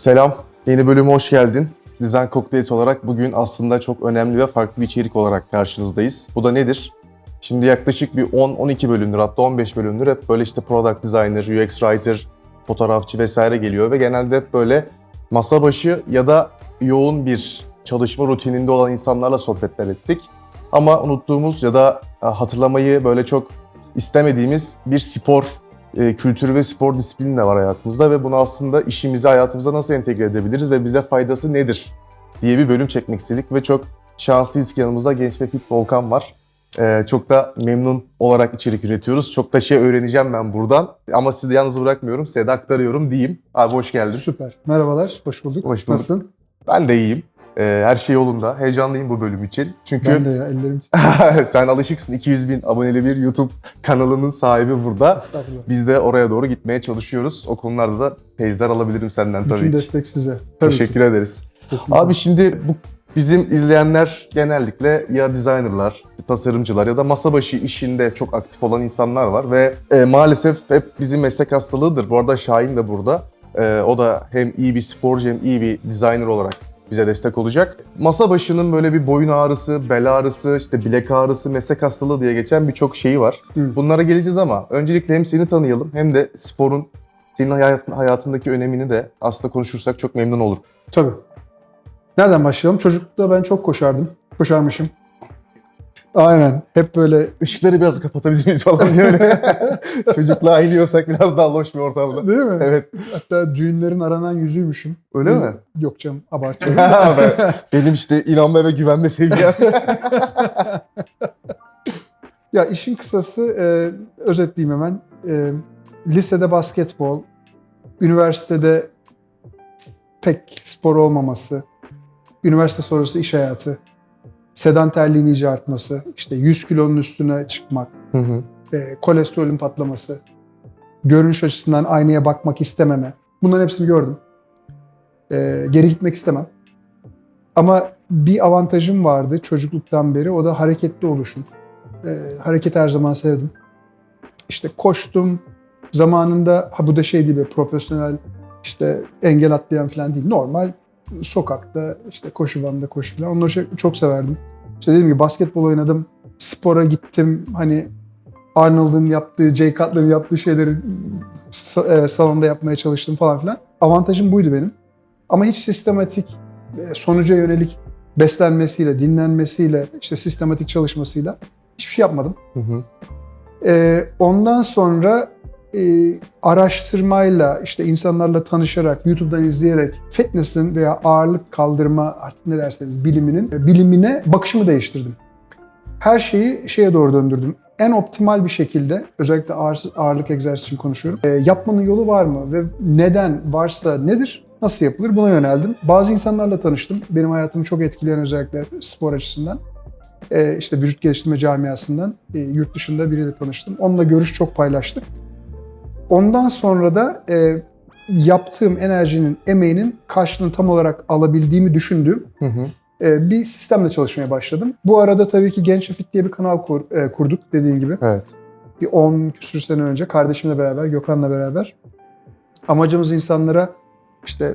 Selam, yeni bölüme hoş geldin. Design Cocktails olarak bugün aslında çok önemli ve farklı bir içerik olarak karşınızdayız. Bu da nedir? Şimdi yaklaşık bir 10-12 bölümdür hatta 15 bölümdür hep böyle işte product designer, UX writer, fotoğrafçı vesaire geliyor ve genelde hep böyle masa başı ya da yoğun bir çalışma rutininde olan insanlarla sohbetler ettik. Ama unuttuğumuz ya da e, hatırlamayı böyle çok istemediğimiz bir spor e, kültürü ve spor disiplini de var hayatımızda ve bunu aslında işimize, hayatımıza nasıl entegre edebiliriz ve bize faydası nedir diye bir bölüm çekmek istedik ve çok şanslıyız ki yanımızda genç ve fit Volkan var. E, çok da memnun olarak içerik üretiyoruz. Çok da şey öğreneceğim ben buradan ama sizi de yalnız bırakmıyorum, size de aktarıyorum diyeyim. Abi hoş geldin. Süper. Merhabalar, hoş bulduk. Hoş bulduk. Nasılsın? Ben de iyiyim. E, her şey yolunda. Heyecanlıyım bu bölüm için. Çünkü Ben de ya, ellerim sen alışıksın 200 bin aboneli bir YouTube kanalının sahibi burada. Biz de oraya doğru gitmeye çalışıyoruz. O konularda da teyzeler alabilirim senden tabii. Bütün destek size. Tabii Teşekkür ki. ederiz. Kesinlikle. Abi şimdi bu bizim izleyenler genellikle ya designerlar, tasarımcılar ya da masa başı işinde çok aktif olan insanlar var ve e, maalesef hep bizim meslek hastalığıdır. Bu arada Şahin de burada. E, o da hem iyi bir sporcu hem iyi bir designer olarak bize destek olacak. Masa başının böyle bir boyun ağrısı, bel ağrısı, işte bilek ağrısı, meslek hastalığı diye geçen birçok şeyi var. Hı. Bunlara geleceğiz ama öncelikle hem seni tanıyalım hem de sporun senin hayatın, hayatındaki önemini de aslında konuşursak çok memnun olurum. Tabii. Nereden başlayalım? Çocuklukta ben çok koşardım. Koşarmışım. Aynen. Hep böyle Işıkları biraz kapatabilir miyiz falan diye öyle. Çocukla iniyorsak biraz daha loş bir ortamda. değil mi? Evet. Hatta düğünlerin aranan yüzüymüşüm. Öyle mi? Yok canım abartıyorum. Ben- Benim işte inanma ve güvenme seviyem. ya işin kısası e, özetleyeyim hemen. E, lisede basketbol, üniversitede pek spor olmaması, üniversite sonrası iş hayatı, sedanterliğin iyice artması, işte 100 kilonun üstüne çıkmak, Hı hı. e, kolesterolün patlaması, görünüş açısından aynaya bakmak istememe. Bunların hepsini gördüm. E, geri gitmek istemem. Ama bir avantajım vardı çocukluktan beri. O da hareketli oluşum. E, hareket her zaman sevdim. İşte koştum. Zamanında ha bu da şey değil böyle profesyonel işte engel atlayan falan değil. Normal sokakta işte koşu bandında koşu falan. Onları çok- çok severdim. İşte dediğim gibi basketbol oynadım. Spora gittim. Hani Arnold'un yaptığı, Jay Cutler'ın yaptığı şeyleri e, salonda yapmaya çalıştım falan filan. Avantajım buydu benim. Ama hiç sistematik, e, sonuca yönelik beslenmesiyle, dinlenmesiyle, işte sistematik çalışmasıyla hiçbir şey yapmadım. Hı hı. E, ondan sonra e, araştırmayla, işte insanlarla tanışarak, YouTube'dan izleyerek fitness'in veya ağırlık kaldırma artık ne derseniz biliminin e, bilimine bakışımı değiştirdim. Her şeyi şeye doğru döndürdüm. En optimal bir şekilde, özellikle ağır, ağırlık egzersizi için konuşuyorum. E, yapmanın yolu var mı ve neden varsa nedir? Nasıl yapılır? Buna yöneldim. Bazı insanlarla tanıştım. Benim hayatımı çok etkileyen özellikle spor açısından. E, işte vücut geliştirme camiasından e, yurt dışında biriyle tanıştım. Onunla görüş çok paylaştık. Ondan sonra da e, yaptığım enerjinin, emeğinin karşılığını tam olarak alabildiğimi düşündüğüm Hı hı. e, bir sistemle çalışmaya başladım. Bu arada tabii ki Genç Fit diye bir kanal kur- e, kurduk dediğin gibi. Evet. Bir 10 küsür sene önce kardeşimle beraber, Gökhan'la beraber. Amacımız insanlara işte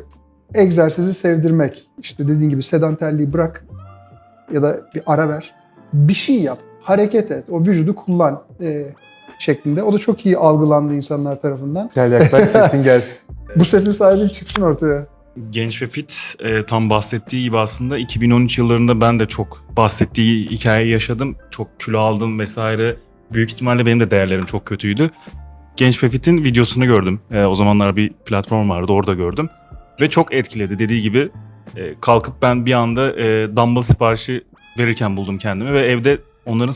egzersizi sevdirmek. İşte dediğin gibi sedanterliği bırak ya da bir ara ver. Bir şey yap, hareket et, o vücudu kullan e, şeklinde. O da çok iyi algılandı insanlar tarafından. Gel yaklaş sesin gelsin. Bu sesin sahibi çıksın ortaya. Genç ve fit e, tam bahsettiği gibi aslında 2013 yıllarında ben de çok bahsettiği hikayeyi yaşadım. Çok kilo aldım vesaire. Büyük ihtimalle benim de değerlerim çok kötüydü. Genç ve Fit'in videosunu gördüm. E, o zamanlar bir platform vardı orada gördüm. Ve çok etkiledi dediği gibi. e, kalkıp ben bir anda e, dumbbell siparişi verirken buldum kendimi ve evde onların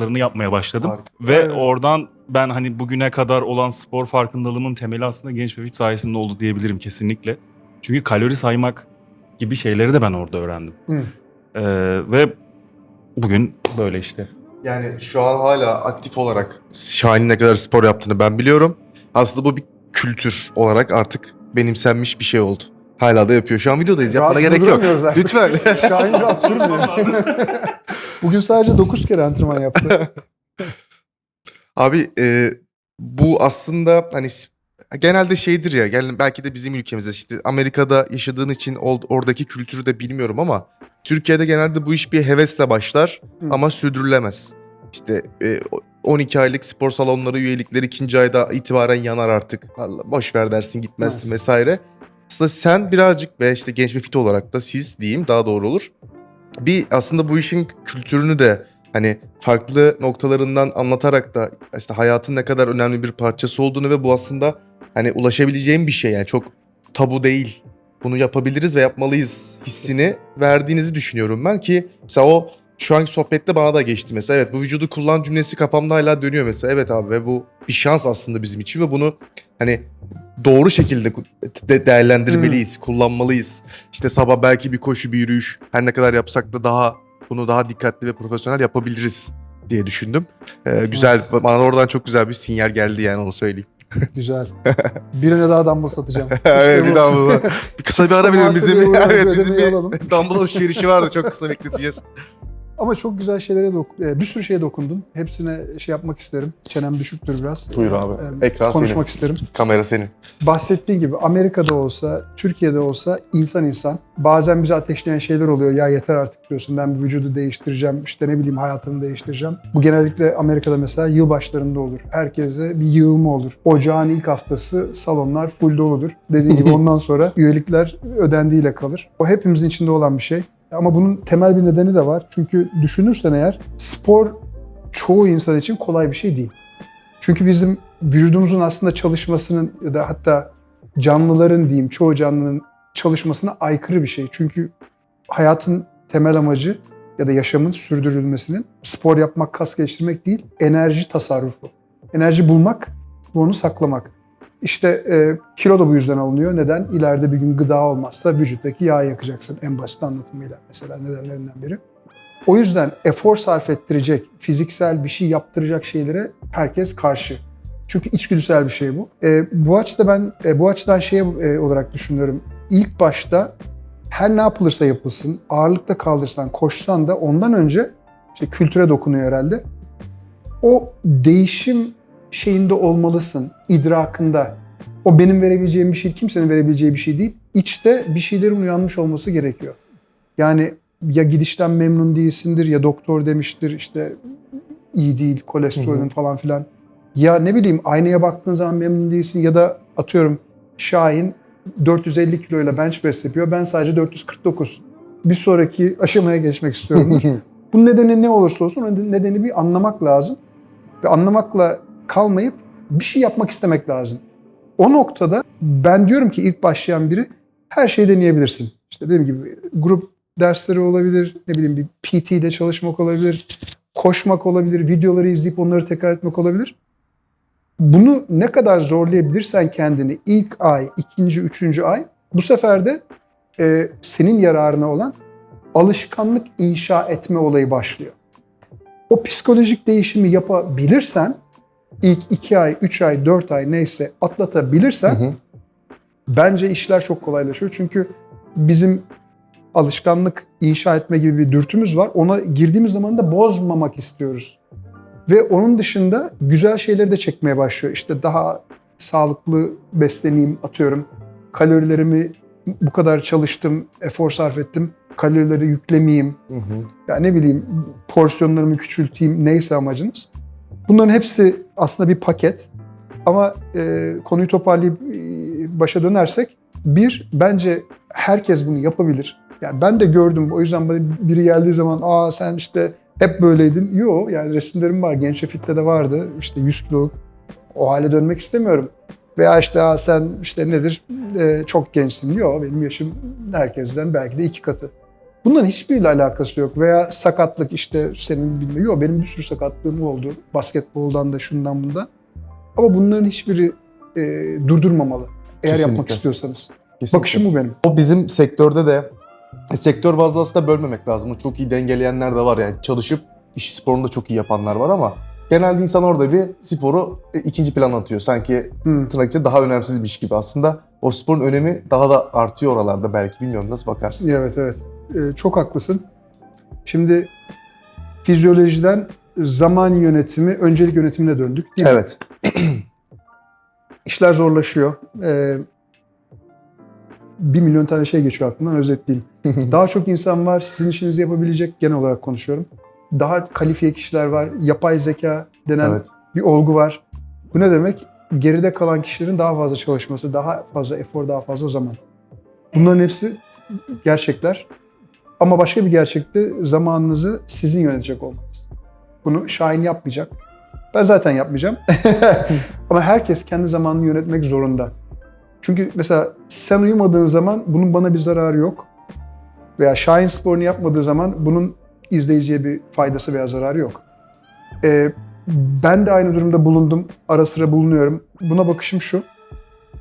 sporlarını yapmaya başladım. Harika. Ve Evet. oradan ben hani bugüne kadar olan spor farkındalığımın temeli aslında genç ve fit sayesinde oldu diyebilirim kesinlikle. Çünkü kalori saymak gibi şeyleri de ben orada öğrendim. Hı. Ee, ve bugün böyle işte. Yani şu an hala aktif olarak Şahin'in ne kadar spor yaptığını ben biliyorum. Aslında bu bir kültür olarak artık benimsenmiş bir şey oldu. Hala da yapıyor. Şu an videodayız. Yapmana gerek yok. artık. Lütfen. Şahin rahat durmuyor. Bugün sadece 9 kere antrenman yaptı. Abi e, bu aslında hani genelde şeydir ya gel belki de bizim ülkemizde işte Amerika'da yaşadığın için oradaki kültürü de bilmiyorum ama Türkiye'de genelde bu iş bir hevesle başlar Hı. ama sürdürülemez. İşte e, 12 aylık spor salonları üyelikleri ikinci ayda itibaren yanar artık. Allah boş ver dersin gitmezsin Evet. vesaire. Aslında sen birazcık ve işte genç ve fit olarak da siz diyeyim daha doğru olur. Bir aslında bu işin kültürünü de hani farklı noktalarından anlatarak da işte hayatın ne kadar önemli bir parçası olduğunu ve bu aslında hani ulaşabileceğim bir şey yani çok tabu değil. Bunu yapabiliriz ve yapmalıyız hissini verdiğinizi düşünüyorum ben ki mesela o şu anki sohbette bana da geçti mesela. Evet bu vücudu kullan cümlesi kafamda hala dönüyor mesela. Evet abi ve bu bir şans aslında bizim için ve bunu hani doğru şekilde de- değerlendirmeliyiz, kullanmalıyız. İşte sabah belki bir koşu, bir yürüyüş her ne kadar yapsak da daha bunu daha dikkatli ve profesyonel yapabiliriz diye düşündüm. Ee, güzel, bana oradan çok güzel bir sinyal geldi yani onu söyleyeyim. Güzel. Birine daha dumbbell satacağım. evet bir bu. Bir kısa bir ara verelim bizim. Evet bizim bir dumbbell alışverişi vardı çok kısa bekleteceğiz. Ama çok güzel şeylere dok- e, bir sürü şeye dokundun. Hepsine şey yapmak isterim. Çenem düşüktür biraz. Buyur abi. Ee, Ekran konuşmak isterim. senin. Kamera senin. Bahsettiğin gibi Amerika'da olsa, Türkiye'de olsa insan insan. Bazen bizi ateşleyen şeyler oluyor. Ya yeter artık diyorsun. Ben bu vücudu değiştireceğim. işte ne bileyim hayatımı değiştireceğim. Bu genellikle Amerika'da mesela yılbaşlarında olur. Herkese bir yığılma olur. Ocağın ilk haftası salonlar full doludur. Dediğim gibi ondan sonra üyelikler ödendiğiyle kalır. O hepimizin içinde olan bir şey. Ama bunun temel bir nedeni de var. Çünkü düşünürsen eğer spor çoğu insan için kolay bir şey değil. Çünkü bizim vücudumuzun aslında çalışmasının ya da hatta canlıların diyeyim çoğu canlının çalışmasına aykırı bir şey. Çünkü hayatın temel amacı ya da yaşamın sürdürülmesinin spor yapmak, kas geliştirmek değil, enerji tasarrufu. Enerji bulmak ve onu saklamak. İşte e, kilo da bu yüzden alınıyor. Neden? İleride bir gün gıda olmazsa vücuttaki yağı yakacaksın. En basit anlatımıyla mesela nedenlerinden biri. O yüzden efor sarf ettirecek, fiziksel bir şey yaptıracak şeylere herkes karşı. Çünkü içgüdüsel bir şey bu. E, bu açıda ben e, bu açıdan şey e, olarak düşünüyorum. İlk başta her ne yapılırsa yapılsın, ağırlıkta kaldırsan, koşsan da ondan önce işte kültüre dokunuyor herhalde. O değişim şeyinde olmalısın, idrakında. O benim verebileceğim bir şey, kimsenin verebileceği bir şey değil. İçte bir şeylerin uyanmış olması gerekiyor. Yani ya gidişten memnun değilsindir ya doktor demiştir işte iyi değil kolesterolün falan filan. Ya ne bileyim aynaya baktığın zaman memnun değilsin ya da atıyorum Şahin 450 kiloyla bench press yapıyor. Ben sadece 449. Bir sonraki aşamaya geçmek istiyorum. Bunun nedeni ne olursa olsun nedeni bir anlamak lazım. Ve anlamakla kalmayıp bir şey yapmak istemek lazım. O noktada ben diyorum ki ilk başlayan biri her şeyi deneyebilirsin. İşte dediğim gibi grup dersleri olabilir, ne bileyim bir PT'de çalışmak olabilir, koşmak olabilir, videoları izleyip onları tekrar etmek olabilir. Bunu ne kadar zorlayabilirsen kendini ilk ay, ikinci, üçüncü ay bu sefer de e, senin yararına olan alışkanlık inşa etme olayı başlıyor. O psikolojik değişimi yapabilirsen ilk iki ay, üç ay, dört ay neyse atlatabilirsen Hı hı. bence işler çok kolaylaşıyor. Çünkü bizim alışkanlık inşa etme gibi bir dürtümüz var. Ona girdiğimiz zaman da bozmamak istiyoruz. Ve onun dışında güzel şeyleri de çekmeye başlıyor. İşte daha sağlıklı besleneyim atıyorum. Kalorilerimi bu kadar çalıştım, efor sarf ettim. Kalorileri yüklemeyeyim. Hı hı. Ya ne bileyim porsiyonlarımı küçülteyim neyse amacınız. Bunların hepsi aslında bir paket. Ama e, konuyu toparlayıp e, başa dönersek bir bence herkes bunu yapabilir. Yani ben de gördüm o yüzden biri geldiği zaman aa sen işte hep böyleydin. Yo yani resimlerim var. Genç Fit'te de vardı. İşte 100 kiloluk. O hale dönmek istemiyorum. Veya işte aa sen işte nedir e, çok gençsin. Yo benim yaşım herkesten belki de iki katı. Bunların hiçbiriyle alakası yok. Veya sakatlık işte senin bilmiyorum. Yok benim bir sürü sakatlığım oldu. Basketboldan da şundan bundan. Ama bunların hiçbiri e, durdurmamalı. Eğer Kesinlikle. yapmak istiyorsanız. Kesinlikle. Bakışım bu benim. O bizim sektörde de sektör bazlı aslında bölmemek lazım. Çok iyi dengeleyenler de var yani çalışıp iş sporunu da çok iyi yapanlar var ama genelde insan orada bir sporu e, ikinci plana atıyor. Sanki Hı. tırnak içinde daha önemsiz bir iş gibi. Aslında o sporun önemi daha da artıyor oralarda belki. Bilmiyorum nasıl bakarsın. Evet evet. Ee, çok haklısın. Şimdi fizyolojiden zaman yönetimi, öncelik yönetimine döndük değil mi? Evet. işler zorlaşıyor. Ee, bir milyon tane şey geçiyor aklımdan özetleyeyim. Daha çok insan var sizin işinizi yapabilecek genel olarak konuşuyorum. Daha kalifiye kişiler var. Yapay zeka denen Evet. bir olgu var. Bu ne demek? Geride kalan kişilerin daha fazla çalışması, daha fazla efor, daha fazla zaman. Bunların hepsi gerçekler. Ama başka bir gerçek de zamanınızı sizin yönetecek olmanız. Bunu Şahin yapmayacak. Ben zaten yapmayacağım. Ama herkes kendi zamanını yönetmek zorunda. Çünkü mesela sen uyumadığın zaman bunun bana bir zararı yok. Veya Şahin sporunu yapmadığı zaman bunun izleyiciye bir faydası veya zararı yok. Ee, ben de aynı durumda bulundum. Ara sıra bulunuyorum. Buna bakışım şu.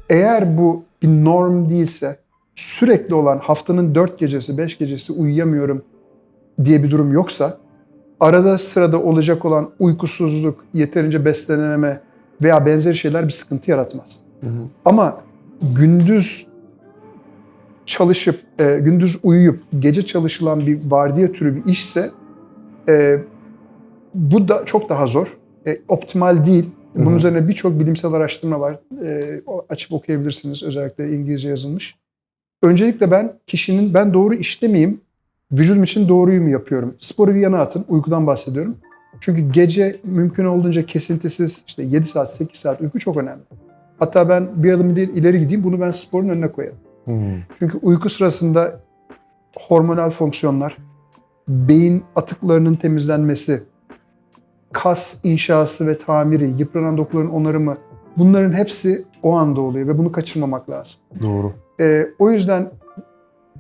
Eğer bu bir norm değilse, sürekli olan haftanın dört gecesi, beş gecesi uyuyamıyorum diye bir durum yoksa, arada sırada olacak olan uykusuzluk, yeterince beslenememe veya benzeri şeyler bir sıkıntı yaratmaz. Hı hı. Ama gündüz çalışıp, e, gündüz uyuyup gece çalışılan bir vardiya türü bir işse e, bu da çok daha zor. E, optimal değil. Bunun hı. üzerine birçok bilimsel araştırma var. E, açıp okuyabilirsiniz. Özellikle İngilizce yazılmış. Öncelikle ben kişinin ben doğru işte miyim, vücudum için doğruyu mu yapıyorum? Sporu bir yana atın. Uykudan bahsediyorum. Çünkü gece mümkün olduğunca kesintisiz işte 7 saat, 8 saat uyku çok önemli. Hatta ben bir adım değil ileri gideyim bunu ben sporun önüne koyarım. Hı. Çünkü uyku sırasında hormonal fonksiyonlar, beyin atıklarının temizlenmesi, kas inşası ve tamiri, yıpranan dokuların onarımı bunların hepsi o anda oluyor ve bunu kaçırmamak lazım. Doğru. Ee, o yüzden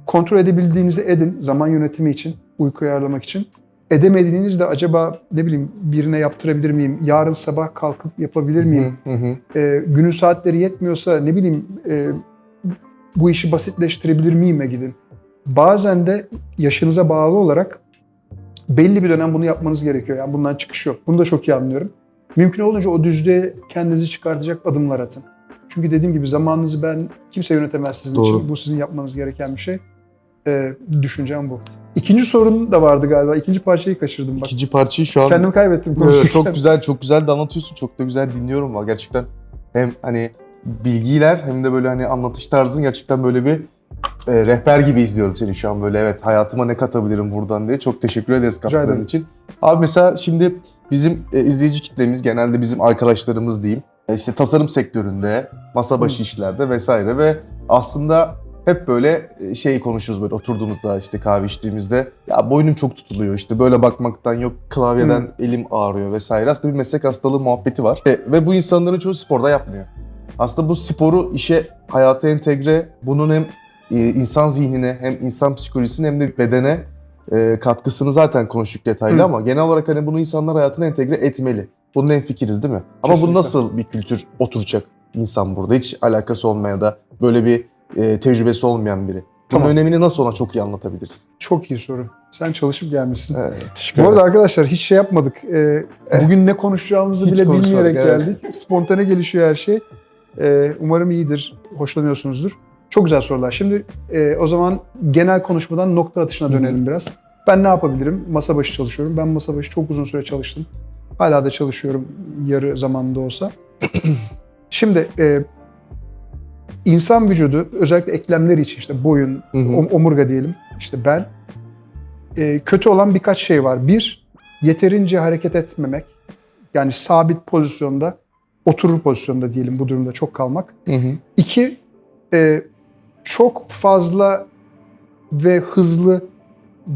kontrol edebildiğinizi edin zaman yönetimi için, uykuyu ayarlamak için. Edemediğinizde acaba ne bileyim birine yaptırabilir miyim? Yarın sabah kalkıp yapabilir miyim? Hı hı. e, günün saatleri yetmiyorsa ne bileyim e, bu işi basitleştirebilir miyim'e gidin. Bazen de yaşınıza bağlı olarak belli bir dönem bunu yapmanız gerekiyor. Yani bundan çıkış yok. Bunu da çok iyi anlıyorum. Mümkün olunca o düzlüğe kendinizi çıkartacak adımlar atın. Çünkü dediğim gibi zamanınızı ben kimse yönetemez sizin Doğru. için. Bu sizin yapmanız gereken bir şey. E, düşüncem bu. İkinci sorun da vardı galiba. İkinci parçayı kaçırdım bak. İkinci parçayı şu an Kendimi kaybettim. Evet, çok güzel, çok güzel de anlatıyorsun. Çok da güzel dinliyorum var gerçekten. Hem hani bilgiler hem de böyle hani anlatış tarzın gerçekten böyle bir e, rehber gibi izliyorum seni şu an böyle evet hayatıma ne katabilirim buradan diye. Çok teşekkür ederiz katkıların için. Abi mesela şimdi bizim e, izleyici kitlemiz genelde bizim arkadaşlarımız diyeyim. E, işte tasarım sektöründe, masa başı Hı. işlerde vesaire ve aslında hep böyle e, şey konuşuruz böyle oturduğumuzda işte kahve içtiğimizde ya boynum çok tutuluyor işte böyle bakmaktan yok klavyeden elim ağrıyor vesaire. Aslında bir meslek hastalığı muhabbeti var. E, ve bu insanların çoğu sporda yapmıyor. Aslında bu sporu işe hayata entegre bunun hem e, insan zihnine hem insan psikolojisine hem de bedene katkısını zaten konuştuk detaylı Hı. ama genel olarak hani bunu insanlar hayatına entegre etmeli. Bunun en fikiriz değil mi? Ama Kesinlikle. bu nasıl bir kültür oturacak insan burada? Hiç alakası olmayan da böyle bir e, tecrübesi olmayan biri. Bunun Tamam. önemini nasıl ona çok iyi anlatabiliriz? Çok iyi soru. Sen çalışıp gelmişsin. Evet, Bu arada arkadaşlar hiç şey yapmadık. Ee, bugün ne konuşacağımızı Hiç bile bilmeyerek evet. geldik. Spontane gelişiyor her şey. Ee, umarım iyidir, hoşlanıyorsunuzdur. Çok güzel sorular. Şimdi e, o zaman genel konuşmadan nokta atışına dönelim biraz. Ben ne yapabilirim? Masa başı çalışıyorum. Ben masa başı çok uzun süre çalıştım. Hala da çalışıyorum yarı zamanında olsa. Şimdi e, insan vücudu özellikle eklemleri için işte boyun, Hı hı. om- omurga diyelim, işte bel. e, kötü olan birkaç şey var. Bir, yeterince hareket etmemek. Yani sabit pozisyonda, oturur pozisyonda diyelim bu durumda çok kalmak. Hı hı. İki, e, çok fazla ve hızlı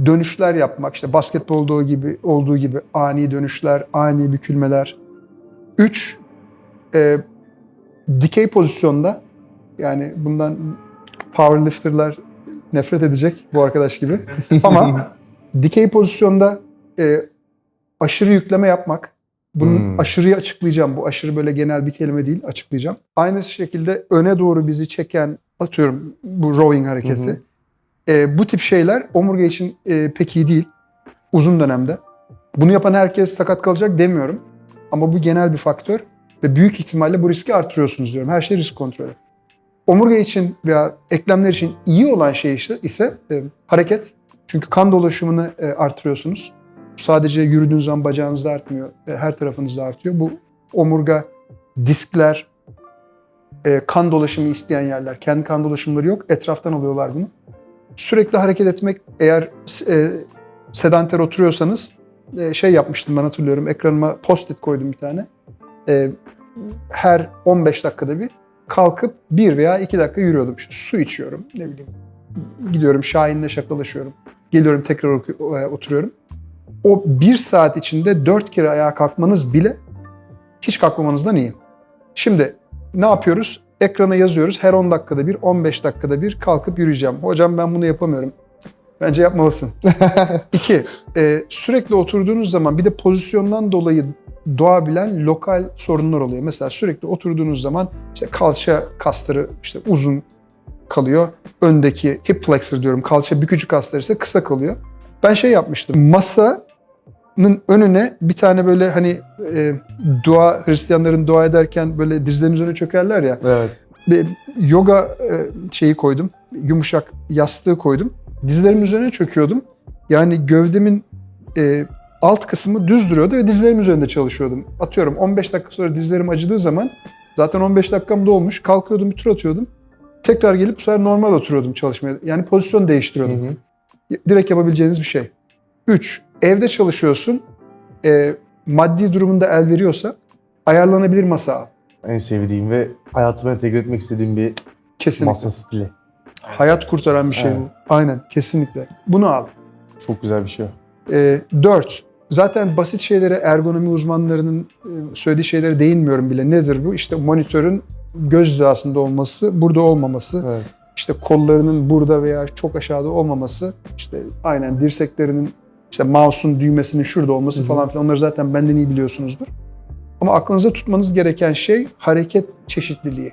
dönüşler yapmak. İşte basketbolda olduğu gibi olduğu gibi ani dönüşler, ani bükülmeler. Üç, e, dikey pozisyonda yani bundan powerlifterlar nefret edecek bu arkadaş gibi. Ama dikey pozisyonda e, aşırı yükleme yapmak. Bunun Hmm. aşırıyı açıklayacağım. Bu aşırı böyle genel bir kelime değil, açıklayacağım. Aynı şekilde öne doğru bizi çeken, atıyorum bu rowing hareketi. Hı. E, bu tip şeyler omurga için e, pek iyi değil. Uzun dönemde. Bunu yapan herkes sakat kalacak demiyorum. Ama bu genel bir faktör. Ve büyük ihtimalle bu riski artırıyorsunuz diyorum. Her şey risk kontrolü. Omurga için veya eklemler için iyi olan şey işte ise e, hareket. Çünkü kan dolaşımını e, artırıyorsunuz. Sadece yürüdüğünüz zaman bacağınızda artmıyor. e, her tarafınızda artıyor. Bu omurga, diskler, e, kan dolaşımı isteyen yerler. Kendi kan dolaşımları yok. Etraftan alıyorlar bunu. Sürekli hareket etmek eğer e, sedanter oturuyorsanız e, şey yapmıştım ben hatırlıyorum. Ekranıma post-it koydum bir tane. E, her 15 dakikada bir kalkıp bir veya iki dakika yürüyordum. İşte su içiyorum ne bileyim. Gidiyorum Şahin'le şakalaşıyorum. Geliyorum tekrar e, oturuyorum. O bir saat içinde dört kere ayağa kalkmanız bile hiç kalkmamanızdan iyi. Şimdi ne yapıyoruz? Ekrana yazıyoruz. Her 10 dakikada bir, 15 dakikada bir kalkıp yürüyeceğim. Hocam ben bunu yapamıyorum. Bence yapmalısın. İki, e, sürekli oturduğunuz zaman bir de pozisyondan dolayı doğabilen lokal sorunlar oluyor. Mesela sürekli oturduğunuz zaman işte kalça kasları işte uzun kalıyor. Öndeki hip flexor diyorum. Kalça bükücü kasları ise kısa kalıyor. Ben şey yapmıştım. Masanın önüne bir tane böyle hani e, dua Hristiyanların dua ederken böyle dizlerinin üzerine çökerler ya. Evet. Bir yoga e, şeyi koydum. Yumuşak yastığı koydum. Dizlerimin üzerine çöküyordum. Yani gövdemin e, alt kısmı düz duruyordu ve dizlerim üzerinde çalışıyordum. Atıyorum 15 dakika sonra dizlerim acıdığı zaman zaten 15 dakikam dolmuş. Kalkıyordum bir tur atıyordum. Tekrar gelip bu sefer normal oturuyordum çalışmaya. Yani pozisyon değiştiriyordum. Hı hı. Direkt yapabileceğiniz bir şey. 3. Evde çalışıyorsun. E, maddi durumunda el veriyorsa ayarlanabilir masa al. En sevdiğim ve hayatıma entegre etmek istediğim bir Kesinlikle. masa stili. Hayat kurtaran bir şey Evet. bu. Aynen kesinlikle. Bunu al. Çok güzel bir şey. E, 4. Zaten basit şeylere ergonomi uzmanlarının e, söylediği şeylere değinmiyorum bile. Nedir bu? İşte monitörün göz hizasında olması, burada olmaması. Evet. işte kollarının burada veya çok aşağıda olmaması, işte aynen dirseklerinin işte mouse'un düğmesinin şurada olması Hı hı. falan filan onları zaten benden iyi biliyorsunuzdur. Ama aklınızda tutmanız gereken şey hareket çeşitliliği.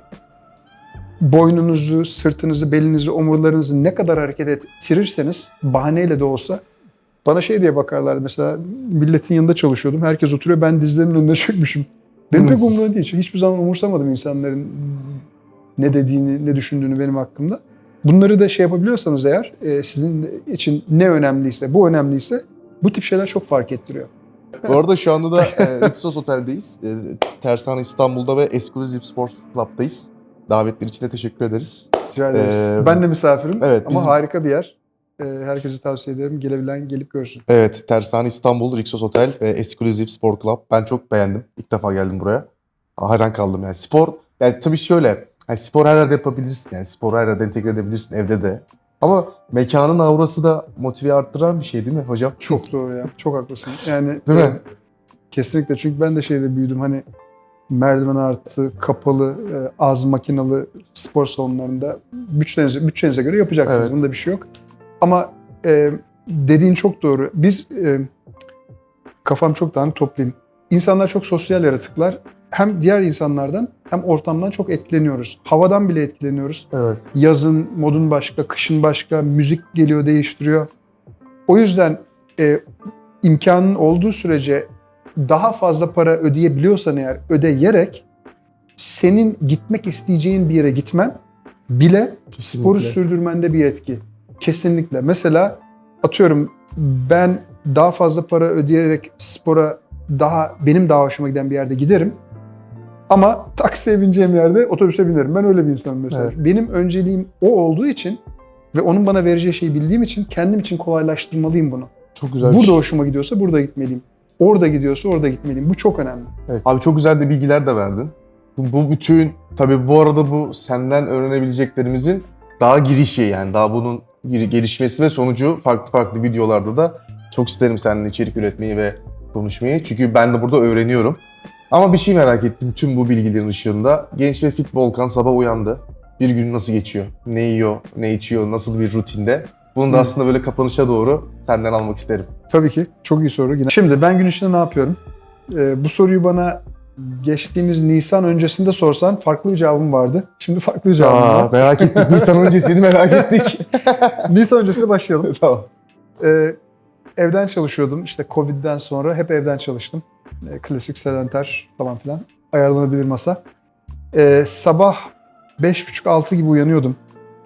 Boynunuzu, sırtınızı, belinizi, omurlarınızı ne kadar hareket ettirirseniz bahaneyle de olsa bana şey diye bakarlar mesela milletin yanında çalışıyordum. Herkes oturuyor ben dizlerimin önüne çökmüşüm. Benim pek umurumda değil. Hiçbir zaman umursamadım insanların ne dediğini, ne düşündüğünü benim hakkımda. Bunları da şey yapabiliyorsanız eğer e, sizin için ne önemliyse, bu önemliyse bu tip şeyler çok fark ettiriyor. Bu arada şu anda da e, Rixos Otel'deyiz. E, Tersane İstanbul'da ve Exclusive Sports Club'dayız. Davetler için de teşekkür ederiz. Rica ederiz. Ee, ben de misafirim evet, ama bizim- harika bir yer. E, herkese tavsiye ederim. Gelebilen gelip görsün. Evet, Tersane İstanbul, Rixos Otel ve Exclusive Sport Club. Ben çok beğendim. İlk defa geldim buraya. Hayran kaldım yani. Spor, yani tabii şöyle, yani spor her yerde yapabilirsin. Yani spor her yerde entegre edebilirsin, evde de. Ama mekanın aurası da motive arttıran bir şey değil mi hocam? Çok doğru ya. Çok haklısın. Yani Değil e, mi? Kesinlikle. Çünkü ben de şeyde büyüdüm. Hani merdiven artı, kapalı, e, az makinalı spor salonlarında bütçenize, bütçenize göre yapacaksınız. Evet. Bunda bir şey yok. Ama e, dediğin çok doğru. Biz e, kafam çok dağınık toplayayım. İnsanlar çok sosyal yaratıklar. Hem diğer insanlardan hem ortamdan çok etkileniyoruz. Havadan bile etkileniyoruz. Evet. Yazın modun başka, kışın başka, müzik geliyor değiştiriyor. O yüzden e, imkanın olduğu sürece daha fazla para ödeyebiliyorsan eğer ödeyerek senin gitmek isteyeceğin bir yere gitmen bile sporu sürdürmende bir etki. Kesinlikle. Mesela atıyorum ben daha fazla para ödeyerek spora daha benim daha hoşuma giden bir yerde giderim. Ama taksiye bineceğim yerde otobüse binerim. Ben öyle bir insanım mesela. Evet. Benim önceliğim o olduğu için ve onun bana vereceği şeyi bildiğim için kendim için kolaylaştırmalıyım bunu. Çok güzel burada şey. hoşuma gidiyorsa burada gitmeliyim. Orada gidiyorsa orada gitmeliyim. Bu çok önemli. Evet. Abi çok güzel de bilgiler de verdin. Bu, bu bütün, tabii bu arada bu senden öğrenebileceklerimizin daha girişi yani daha bunun gelişmesi ve sonucu farklı farklı videolarda da çok isterim seninle içerik üretmeyi ve konuşmayı. Çünkü ben de burada öğreniyorum. Ama bir şey merak ettim tüm bu bilgilerin ışığında. Genç ve fit Volkan sabah uyandı. Bir gün nasıl geçiyor? Ne yiyor, ne içiyor, nasıl bir rutinde? Bunu da Hı. aslında böyle kapanışa doğru senden almak isterim. Tabii ki. Çok iyi soru. Yine. Şimdi ben gün içinde ne yapıyorum? Ee, bu soruyu bana geçtiğimiz Nisan öncesinde sorsan farklı bir cevabım vardı. Şimdi farklı bir cevabım Aa, var. merak ettik. Nisan öncesini merak ettik. Nisan öncesinde başlayalım. tamam. Ee, evden çalışıyordum. İşte Covid'den sonra hep evden çalıştım. Ee, klasik sedenter falan filan. Ayarlanabilir masa. Ee, sabah 5.30-6 gibi uyanıyordum.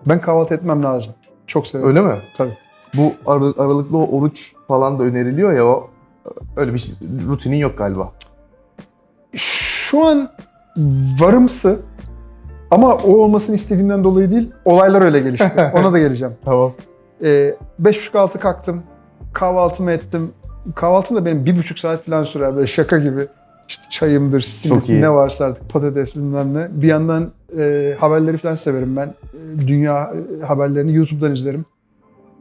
Ben kahvaltı etmem lazım. Çok severim. Öyle mi? Tabii. Bu ar- aralıklı o oruç falan da öneriliyor ya o öyle bir rutinin yok galiba. Şu an varımsı Ama o olmasını istediğimden dolayı değil, olaylar öyle gelişti. Ona da geleceğim. Tamam. 5 Olaylar öyle gelişti. Ona da geleceğim. Tamam. Ee, beş buçuk altı kalktım. Kahvaltımı ettim. Kahvaltım da benim bir buçuk saat falan sürer böyle şaka gibi. İşte çayımdır, simit, ne varsa artık patates bilmem ne. Bir yandan e, haberleri falan severim ben. E, dünya e, haberlerini YouTube'dan izlerim.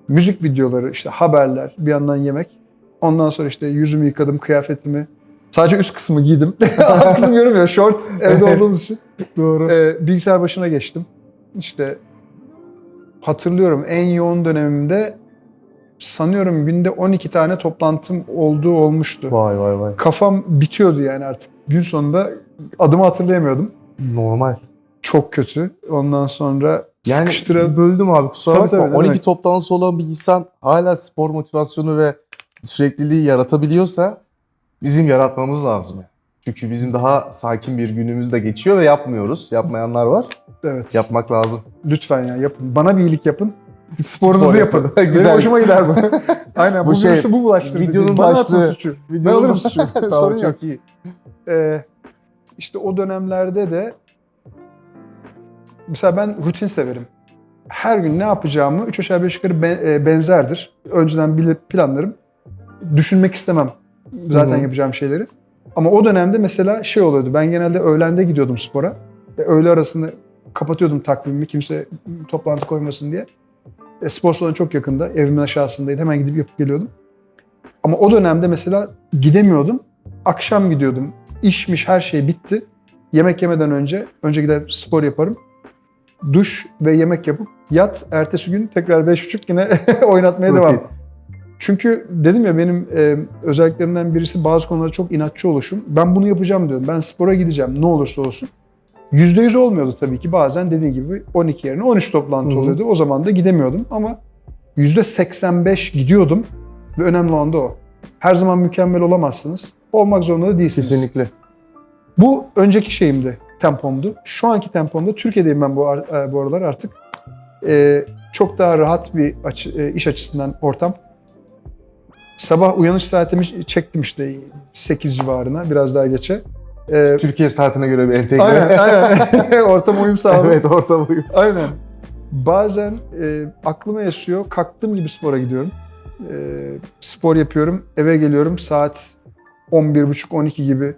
Müzik videoları, işte haberler, bir yandan yemek. Ondan sonra işte yüzümü yıkadım, kıyafetimi. Sadece üst kısmı giydim. Alt kısmı görünmüyor. Short evde olduğumuz için. Doğru. Ee, bilgisayar başına geçtim. İşte hatırlıyorum en yoğun dönemimde sanıyorum günde 12 tane toplantım olduğu olmuştu. Vay vay vay. Kafam bitiyordu yani artık. Gün sonunda adımı hatırlayamıyordum. Normal. Çok kötü. Ondan sonra Yani sıkıştıra... böldüm abi kusura Tabii, bakma. tabii, ne 12 demek. toplantısı olan bir insan hala spor motivasyonu ve sürekliliği yaratabiliyorsa bizim yaratmamız lazım. Çünkü bizim daha sakin bir günümüz de geçiyor ve yapmıyoruz. Yapmayanlar var. Evet. Yapmak lazım. Lütfen ya yapın. Bana bir iyilik yapın. Sporunuzu Spor yapın. yapın. Benim Güzel. hoşuma gider bu. Aynen bu, Bu şey, virüsü bu bulaştırdı. videonun Bana başlığı. suçu. Ben Videonun alırım baş- suçu. tamam Sorun yok. çok iyi. Ee, işte o dönemlerde de mesela ben rutin severim. Her gün ne yapacağımı üç aşağı beş yukarı ben- e, benzerdir. Önceden bilir planlarım. Düşünmek istemem zaten Hı hı. yapacağım şeyleri. Ama o dönemde mesela şey oluyordu. Ben genelde öğlende gidiyordum spora. E, öğle arasında kapatıyordum takvimimi kimse toplantı koymasın diye. E, spor salonu çok yakında. Evimin aşağısındaydı. Hemen gidip yapıp geliyordum. Ama o dönemde mesela gidemiyordum. Akşam gidiyordum. İşmiş her şey bitti. Yemek yemeden önce önce gider spor yaparım. Duş ve yemek yapıp yat. Ertesi gün tekrar beş buçuk yine oynatmaya Rutin. devam. Çünkü dedim ya benim e, özelliklerimden birisi bazı konularda çok inatçı oluşum. Ben bunu yapacağım diyorum. Ben spora gideceğim ne olursa olsun. %100 olmuyordu tabii ki. Bazen dediğin gibi 12 yerine 13 toplantı Hı hı. oluyordu. O zaman da gidemiyordum ama %85 gidiyordum ve önemli olan da o. Her zaman mükemmel olamazsınız. Olmak zorunda da değilsiniz. Kesinlikle. Bu önceki şeyimdi, tempomdu. Şu anki tempomda Türkiye'deyim ben bu, ar- e, bu aralar artık. Ee, çok daha rahat bir açı- e, iş açısından ortam. Sabah uyanış saatimi çektim işte 8 civarına, biraz daha geçe. Ee, Türkiye saatine göre bir entegre. aynen, aynen. Ortam uyum sağladım. evet orta boyu. Aynen. Bazen e, aklıma yaşıyor, kalktığım gibi spora gidiyorum. E, spor yapıyorum, eve geliyorum saat 11.30-12 gibi.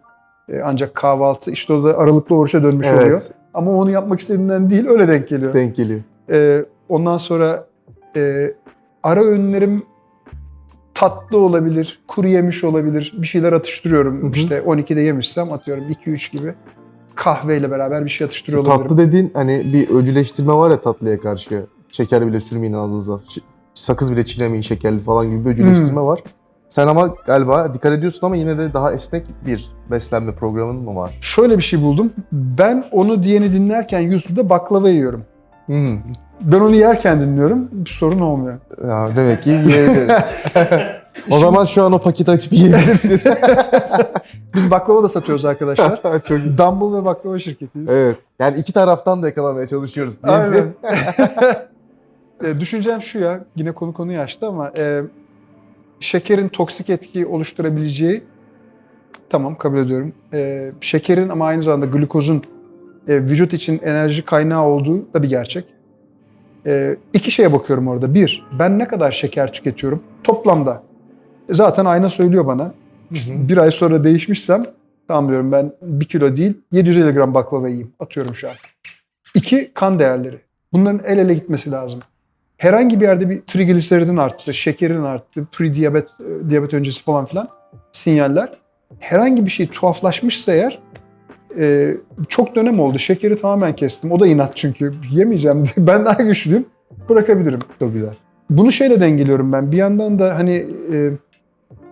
E, ancak kahvaltı, işte o da aralıklı oruça dönmüş Evet. oluyor. Ama onu yapmak istediğimden değil, öyle denk geliyor. Denk geliyor. E, ondan sonra e, ara öğünlerim tatlı olabilir, kuru yemiş olabilir. Bir şeyler atıştırıyorum. Hı hı. İşte 12'de yemişsem atıyorum 2-3 gibi. Kahveyle beraber bir şey atıştırıyor olabilirim. Tatlı dediğin hani bir öcüleştirme var ya tatlıya karşı. Şeker bile sürmeyin ağzınıza. Ş- Sakız bile çiğnemeyin şekerli falan gibi bir öcüleştirme Hmm. var. Sen ama galiba dikkat ediyorsun ama yine de daha esnek bir beslenme programın mı var? Şöyle bir şey buldum. Ben onu diyeni dinlerken YouTube'da baklava yiyorum. Hmm. Ben onu yerken dinliyorum. Bir sorun olmuyor. Ya demek ki yiyebiliriz. o zaman şu an o paketi açıp yiyebilirsin. Biz baklava da satıyoruz arkadaşlar. Çok iyi. Dumble ve baklava şirketiyiz. Evet. Yani iki taraftan da yakalamaya çalışıyoruz. değil mi? Aynen. e, düşüncem şu ya, yine konu konuyu açtı ama e, şekerin toksik etki oluşturabileceği tamam kabul ediyorum. E, şekerin ama aynı zamanda glukozun e, vücut için enerji kaynağı olduğu da bir gerçek. E, iki şeye bakıyorum orada. Bir, ben ne kadar şeker tüketiyorum toplamda. Zaten ayna söylüyor bana. Hı hı. Bir ay sonra değişmişsem tamam diyorum ben bir kilo değil 750 gram baklava yiyeyim. Atıyorum şu an. İki, kan değerleri. Bunların el ele gitmesi lazım. Herhangi bir yerde bir trigliseridin arttı, şekerin arttı, pre-diyabet e, diyabet öncesi falan filan sinyaller. Herhangi bir şey tuhaflaşmışsa eğer e, çok dönem oldu. Şekeri tamamen kestim. O da inat çünkü. Yemeyeceğim. ben daha güçlüyüm. Bırakabilirim. Güzel. Bunu şeyle dengeliyorum ben. Bir yandan da hani e,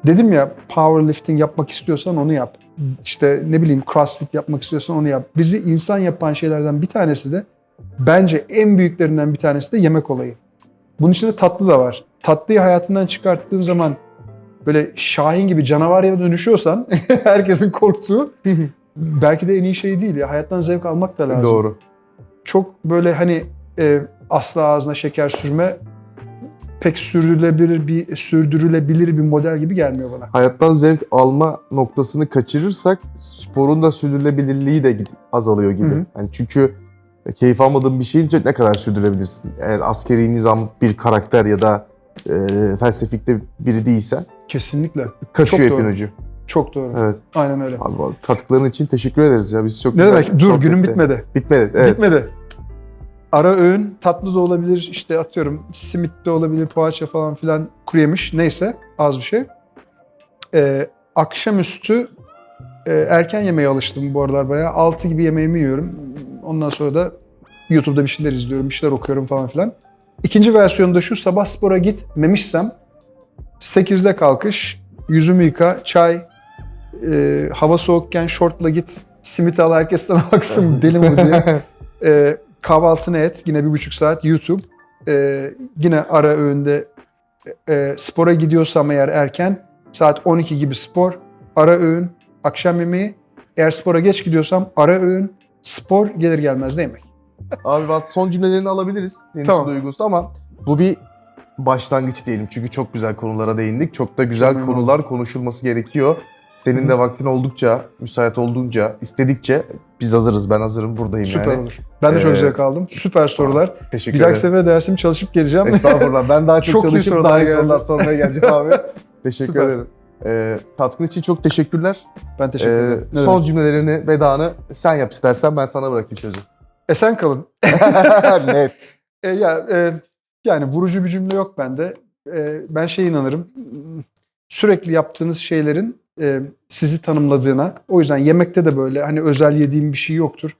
dedim ya powerlifting yapmak istiyorsan onu yap. İşte ne bileyim crossfit yapmak istiyorsan onu yap. Bizi insan yapan şeylerden bir tanesi de bence en büyüklerinden bir tanesi de yemek olayı. Bunun içinde tatlı da var. Tatlıyı hayatından çıkarttığın zaman böyle Şahin gibi canavar dönüşüyorsan herkesin korktuğu belki de en iyi şey değil ya. Hayattan zevk almak da lazım Doğru. çok böyle hani e, asla ağzına şeker sürme pek sürdürülebilir bir sürdürülebilir bir model gibi gelmiyor bana. Hayattan zevk alma noktasını kaçırırsak sporun da sürdürülebilirliği de azalıyor gibi. Hı hı. Yani çünkü keyif almadığın bir şeyi ne kadar sürdürebilirsin? Eğer askeri nizam bir karakter ya da e, felsefikte biri değilse Kesinlikle. kaçıyor Çok doğru. ucu. Çok doğru. Evet. Aynen öyle. Abi, vallahi katkıların için teşekkür ederiz ya. Biz çok Ne güzel demek? Dur günün bitmedi. Bitmedi. Evet. Bitmedi. Ara öğün tatlı da olabilir, işte atıyorum simit de olabilir, poğaça falan filan, kuru yemiş neyse az bir şey. Ee, akşamüstü e, erken yemeğe alıştım bu aralar bayağı. 6 gibi yemeğimi yiyorum. Ondan sonra da YouTube'da bir şeyler izliyorum, bir şeyler okuyorum falan filan. İkinci versiyonu da şu sabah spora gitmemişsem 8'de kalkış, yüzümü yıka, çay, e, hava soğukken şortla git, simit al herkes sana baksın deli mi diye. E, kahvaltını et, yine bir buçuk saat YouTube. E, yine ara öğünde e, spora gidiyorsam eğer erken, saat 12 gibi spor, ara öğün, akşam yemeği. Eğer spora geç gidiyorsam ara öğün, spor gelir gelmez de yemek. Abi bak son cümlelerini alabiliriz. Senin Tamam. uygunsa ama bu bir başlangıç diyelim. Çünkü çok güzel konulara değindik. Çok da güzel Çok konular konuşulması gerekiyor. Senin de vaktin oldukça, müsait olduğunca, istedikçe biz hazırız. Ben hazırım, buradayım Süper yani. olur. Ben de çok Ee, zevk aldım. Süper sorular. Teşekkür Bir dahaki ederim. sefere dersimi çalışıp geleceğim. Estağfurullah. Ben daha çok, Çok iyi çalışıp sorular daha iyi geldi. sorular sormaya geleceğim abi. teşekkür Süper. ederim. Ee, katkın için çok teşekkürler. ben teşekkür Ee, ederim. Ne son demek. cümlelerini, vedanı sen yap istersen ben sana bırakayım sözü. Esen kalın. Net. E, ya e, yani vurucu bir cümle yok bende. E, ben şey inanırım. Sürekli yaptığınız şeylerin e, sizi tanımladığına. O yüzden yemekte de böyle hani özel yediğim bir şey yoktur.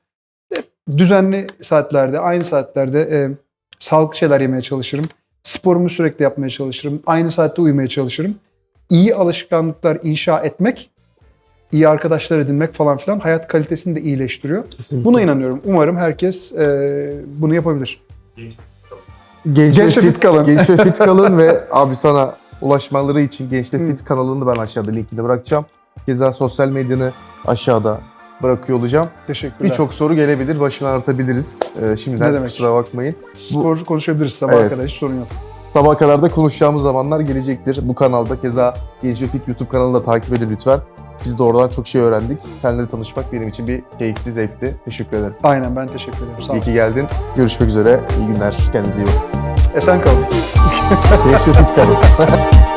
E, düzenli saatlerde, aynı saatlerde e, sağlıklı şeyler yemeye çalışırım. Sporumu sürekli yapmaya çalışırım. Aynı saatte uyumaya çalışırım. İyi alışkanlıklar inşa etmek, iyi arkadaşlar edinmek falan filan hayat kalitesini de iyileştiriyor. Buna inanıyorum. Umarım herkes e, bunu yapabilir. Genç, Genç ve fit kalın. Genç ve fit kalın ve abi sana ulaşmaları için Genç ve Hı. Fit kanalını ben aşağıda linkini bırakacağım. Keza sosyal medyanı aşağıda bırakıyor olacağım. Teşekkürler. Birçok soru gelebilir, başını ağrıtabiliriz. Ee, şimdiden Ne demek? kusura bakmayın. Spor konuşabiliriz sabah Evet. kadar hiç sorun yok. Sabaha kadar da konuşacağımız zamanlar gelecektir. Bu kanalda keza Genç ve Fit YouTube kanalını da takip edin lütfen. Biz de oradan çok şey öğrendik. Seninle tanışmak benim için bir keyifli, zevkti. Teşekkür ederim. Aynen ben teşekkür ederim. Sağ ol. İyi ki geldin. Görüşmek üzere. İyi günler. Kendinize iyi bakın. Esen kalın. Genç ve Fit kalın.